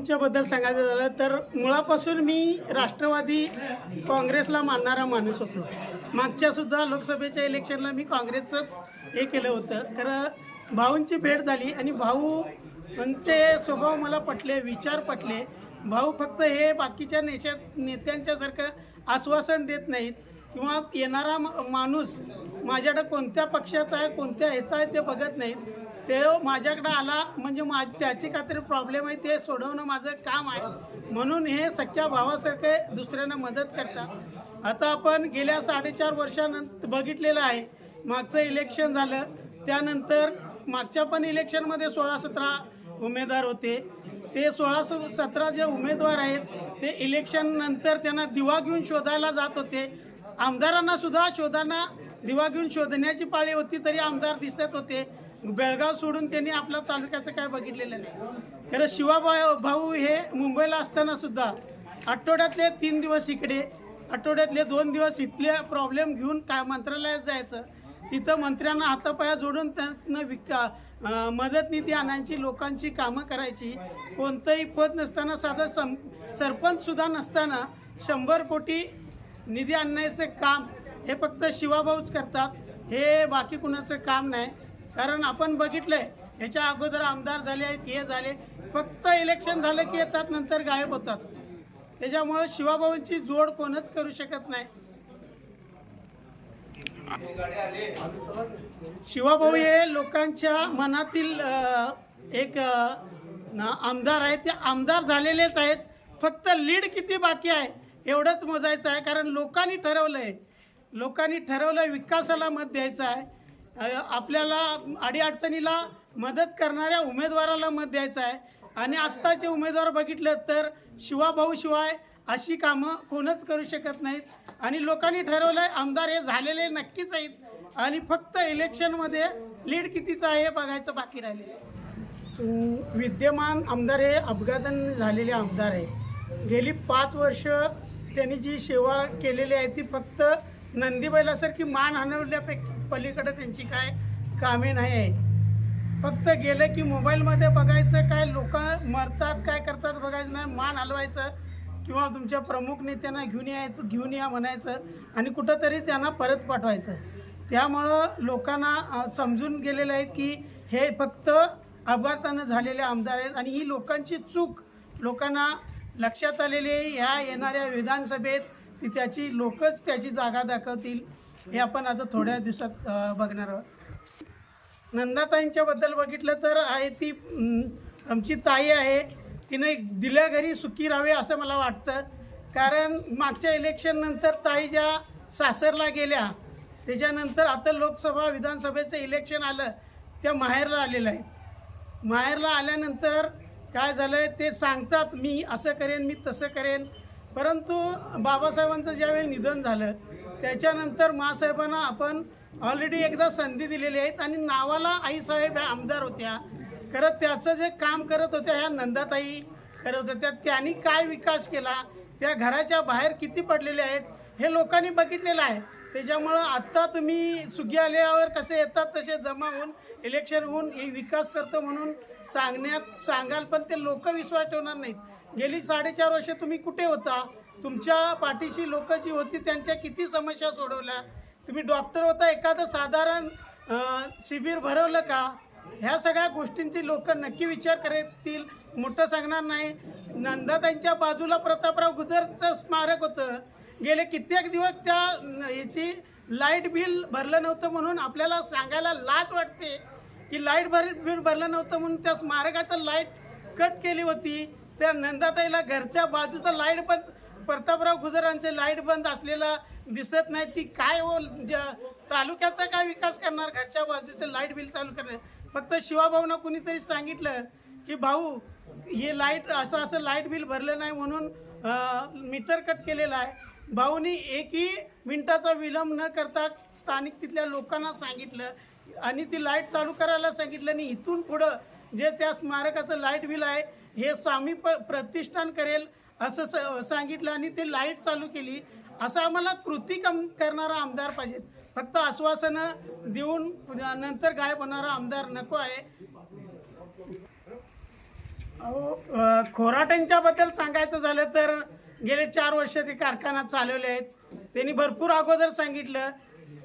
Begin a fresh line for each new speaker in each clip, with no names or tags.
त्यांच्याबद्दल सांगायचं झालं तर मुळापासून मी राष्ट्रवादी काँग्रेसला मानणारा माणूस होतो. मागच्यासुद्धा लोकसभेच्या इलेक्शनला मी काँग्रेसचंच हे केलं होतं. खरं भाऊंची भेट झाली आणि भाऊंचे स्वभाव मला पटले विचार पटले. भाऊ फक्त हे बाकीच्या नेशा नेत्यांच्यासारखं आश्वासन देत नाहीत किंवा येणारा मा- माणूस माझ्याकडं कोणत्या पक्षाचा आहे कोणत्या ह्याचा आहे ते बघत नाहीत. ते माझ्याकडे आला म्हणजे मा त्याची काहीतरी प्रॉब्लेम आहे ते सोडवणं माझं काम आहे. म्हणून हे सख्या भावासारखे दुसऱ्यांना मदत करतात. आता आपण गेल्या साडेचार वर्षानंतर बघितलेलं आहे मागचं इलेक्शन झालं. त्यानंतर मागच्या पण इलेक्शनमध्ये सोळा सतरा उमेदवार होते. ते सोळा सतरा जे उमेदवार आहेत ते इलेक्शन नंतर त्यांना दिवा घेऊन शोधायला जात होते. आमदारांना सुद्धा शोधांना दिवा घेऊन शोधण्याची पाळी होती तरी आमदार दिसत होते. बेळगाव सोडून त्यांनी आपल्या तालुक्याचं काय बघितलेलं नाही. खरं शिवाबा भाऊ हे मुंबईला असताना सुद्धा आठवड्यातले तीन दिवस इकडे आठवड्यातले दोन दिवस इथले प्रॉब्लेम घेऊन काय मंत्रालयात जायचं. तिथं मंत्र्यांना हातापाया जोडून त्यांना विका मदत निधी आणायची लोकांची कामं करायची. कोणतंही पद नसताना साधं सं सरपंचसुद्धा नसताना शंभर कोटी निधी आणण्याचं काम हे फक्त शिवाभाऊच करतात. हे बाकी कुणाचं काम नाही. कारण आपण बघितलंय ह्याच्या अगोदर आमदार झाले हे झाले. फक्त इलेक्शन झालं की येतात नंतर गायब होतात. त्याच्यामुळं शिवाभाऊंची जोड कोणच करू शकत नाही. शिवाभाऊ हे लोकांच्या मनातील एक आमदार आहेत. ते आमदार झालेलेच आहेत. फक्त लीड किती बाकी आहे एवढंच मोजायचं आहे. कारण लोकांनी ठरवलं आहे लोकांनी ठरवलं आहे विकासाला मत द्यायचं आहे. आपल्याला अडीअडचणीला मदत करणाऱ्या उमेदवाराला मत द्यायचं आहे. आणि आत्ताचे उमेदवार बघितलं तर शिवाभाऊ शिवाय अशी कामं कोणच करू शकत नाहीत. आणि लोकांनी ठरवलं आहे आमदार हे झालेले नक्कीच आहेत. आणि फक्त इलेक्शनमध्ये लीड कितीचं आहे हे बघायचं बाकी राहिलेलं आहे. विद्यमान आमदार हे अपघातन झालेले आमदार आहे गेली पाच वर्ष त्यांनी जी सेवा केलेली आहे ती फक्त नंदीबैलासारखी मान हनवल्यापेक्षा पलीकडे त्यांची काय कामे नाही आहेत. फक्त गेलं की मोबाईलमध्ये बघायचं काय लोक मरतात काय करतात बघायचं नाही मान हलवायचं किंवा तुमच्या प्रमुख नेत्यांना घेऊन यायचं घेऊन या म्हणायचं आणि कुठंतरी त्यांना परत पाठवायचं. त्यामुळं लोकांना समजून गेलेलं आहे की हे फक्त अपघातानं झालेले आमदार आहेत आणि ही लोकांची चूक लोकांना लक्षात आलेली आहे. ह्या येणाऱ्या विधानसभेत ती त्याची लोकच त्याची जागा दाखवतील. हे आपण आता थोड्या दिवसात बघणार आहोत. नंदाताईंच्याबद्दल बघितलं तर आहे ती आमची ताई आहे. तिने दिल्या घरी सुखी राहावे असं मला वाटतं. कारण मागच्या इलेक्शननंतर ताई ज्या सासरला गेल्या त्याच्यानंतर आता लोकसभा विधानसभेचं इलेक्शन आलं त्या माहेरला आलेलं आहे माहेरला आल्यानंतर काय झालं आहे ते सांगतात मी असं करेन मी तसं करेन. परंतु बाबासाहेबांचं ज्यावेळी निधन झालं त्याच्यानंतर मासाहेबांना आपण ऑलरेडी एकदा संधी दिलेली आहेत आणि नावाला आईसाहेब ह्या आमदार होत्या. खरं त्याचं जे काम करत होत्या ह्या नंदाताई करत होत्या त्यांनी काय विकास केला त्या घराच्या बाहेर किती पडलेले आहेत हे लोकांनी बघितलेलं आहे. त्याच्यामुळं आत्ता तुम्ही सुगी आल्यावर कसे येतात तसे जमा होऊन इलेक्शन होऊन हे विकास करतो म्हणून सांगण्यात सांगाल पण ते लोक विश्वास ठेवणार नाहीत. गेली साडेचार वर्ष तुम्ही कुठे होता? तुमच्या पाठीशी लोक जी होती त्यांच्या किती समस्या सोडवल्या? तुम्ही डॉक्टर होता एखादं साधारण शिबिर भरवलं का? ह्या सगळ्या गोष्टींची लोक नक्की विचार करतील. मोठं सांगणार नाही. नंदाताईंच्या बाजूला प्रतापराव गुजरचं स्मारक होतं. गेले कित्येक दिवस त्या याची लाइट बिल भरलं नव्हतं म्हणून आपल्याला सांगायला लाज वाटते. की लाइट भर बिल भरलं नव्हतं म्हणून त्या स्मारकाचं लाइट कट केली होती. त्या नंदाताईला घरच्या बाजूचं लाइट बंद प्रतापराव गुजरांचे लाइट बंद असलेला दिसत नाही. ती काय हो ज- तालुक्याचा काय विकास करणार? घरच्या बाजूचं लाइट बिल चालू करणार? फक्त शिवाभाऊना कुणीतरी सांगितलं की भाऊ हे लाइट असं असं लाइट बिल भरलं नाही म्हणून मीटर कट केलेलं आहे. भाऊनी एकही मिनिटाचा विलंब न करता स्थानिक तिथल्या लोकांना सांगितलं आणि ती लाइट चालू करायला सांगितलं आणि इथून पुढं जे त्या स्मारकाचं लाइट बिल आहे हे स्वामी प प्रतिष्ठान करेल असं स सांगितलं आणि ते लाइट चालू केली. असं आम्हाला कृती कम करणारा आमदार पाहिजेत. फक्त आश्वासनं देऊन नंतर गायब होणारा आमदार नको आहे. अहो अ, खोराट्यांच्याबद्दल सांगायचं झालं तर गेले चार वर्ष ते कारखाना चालवले आहेत. त्यांनी भरपूर अगोदर सांगितलं.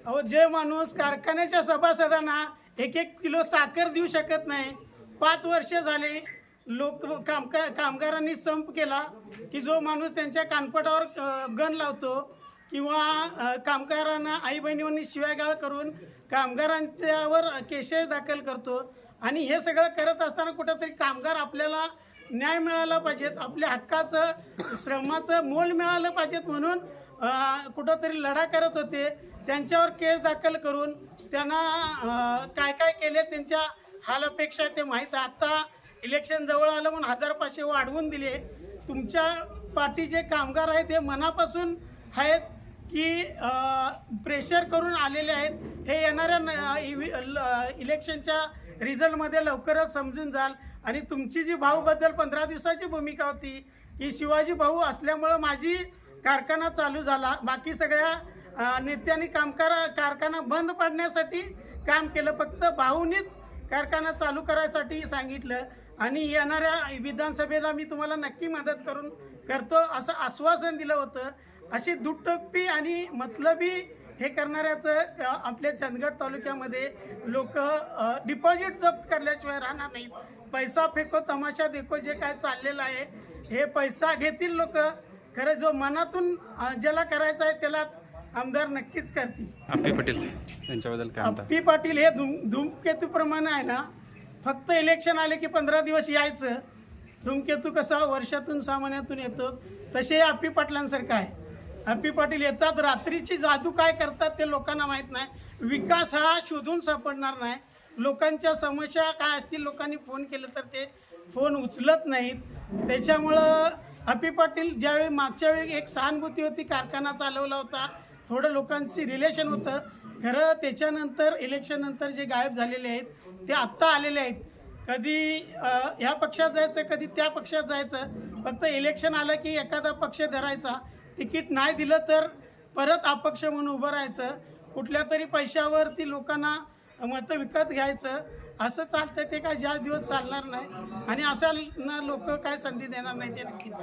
अहो जे माणूस कारखान्याच्या सभासदांना एक एक किलो साखर देऊ शकत नाही पाच वर्ष झाले लोक कामका कामगारांनी संप केला की जो माणूस त्यांच्या कानपटावर गण गन लावतो किंवा कामगारांना आई बहिणींनी शिवायगाळ करून कामगारांच्यावर केसेस दाखल करतो. आणि हे सगळं करत असताना कुठंतरी कामगार आपल्याला न्याय मिळाला पाहिजेत आपल्या हक्काचं श्रमाचं मोल मिळालं पाहिजेत म्हणून कुठंतरी लढा करत होते. त्यांच्यावर केस दाखल करून त्यांना काय काय केले त्यांच्या हालापेक्षा ते माहीत आहे. आत्ता इलेक्शन जवळ आलं म्हणून हजार पाचशे वाढवून दिले तुमच्या पाठीचे कामगार आहेत हे मनापासून आहेत की प्रेशर करून आलेले आहेत. हे येणाऱ्या न- ल- इलेक्शनच्या रिझल्टमध्ये लवकरच समजून जाल. आणि तुमची जी भाऊबद्दल पंधरा दिवसाची भूमिका होती की शिवाजी भाऊ असल्यामुळं माझी कारखाना चालू झाला. बाकी सगळ्या नेत्यांनी कामकार कारखाना बंद पाडण्यासाठी काम केलं. फक्त भाऊनीच कारखाना चालू करायसाठी सांगितलं आणि येणाऱ्या विधानसभेला मी तुम्हाला नक्की मदत करून करतो असं आश्वासन दिलं होतं. अशी दुटप्पी आणि मतलबी हे करणाऱ्याचं आपल्या चंदगड तालुक्यामध्ये लोक डिपॉझिट जप्त करल्याशिवाय राहणार नाहीत. पैसा फेको तमाशा देखो जे काय चाललेलं आहे हे पैसा घेतील लोक. खरं जो मनातून ज्याला करायचं आहे त्यालाच आमदार नक्कीच करतील.
अप्पी पटेल यांच्याबद्दल काय म्हणता
अप्पी पाटील हे धूम धूमकेतूप्रमाणे आहे ना फक्त इलेक्शन आले की पंधरा दिवस यायचं. धूमकेतू कसा वर्षातून सहा महिन्यातून येतो तसे अप्पी पाटलांसारखं आहे. अप्पी पाटील येतात रात्रीची जादू काय करतात ते लोकांना माहीत नाही. विकास हा शोधून सापडणार नाही. लोकांच्या समस्या काय असतील लोकांनी फोन केलं तर ते फोन उचलत नाहीत. त्याच्यामुळं अप्पी पाटील ज्यावेळी मागच्या वेळी एक सहानुभूती होती कारखाना चालवला होता. थोडं लोकांशी रिलेशन होतं. खरं त्याच्यानंतर इलेक्शननंतर जे गायब झालेले आहेत ते आत्ता आलेले आहेत. कधी ह्या पक्षात जायचं कधी त्या पक्षात जायचं. फक्त इलेक्शन आलं की एखादा पक्ष धरायचा. तिकीट नाही दिलं तर परत अपक्ष म्हणून उभं राहायचं. कुठल्या तरी पैशावरती लोकांना मतं विकत घ्यायचं. असं चालतं ते काय ज्या दिवस चालणार नाही. आणि अशा लोक काय संधी देणार नाही ते नक्कीच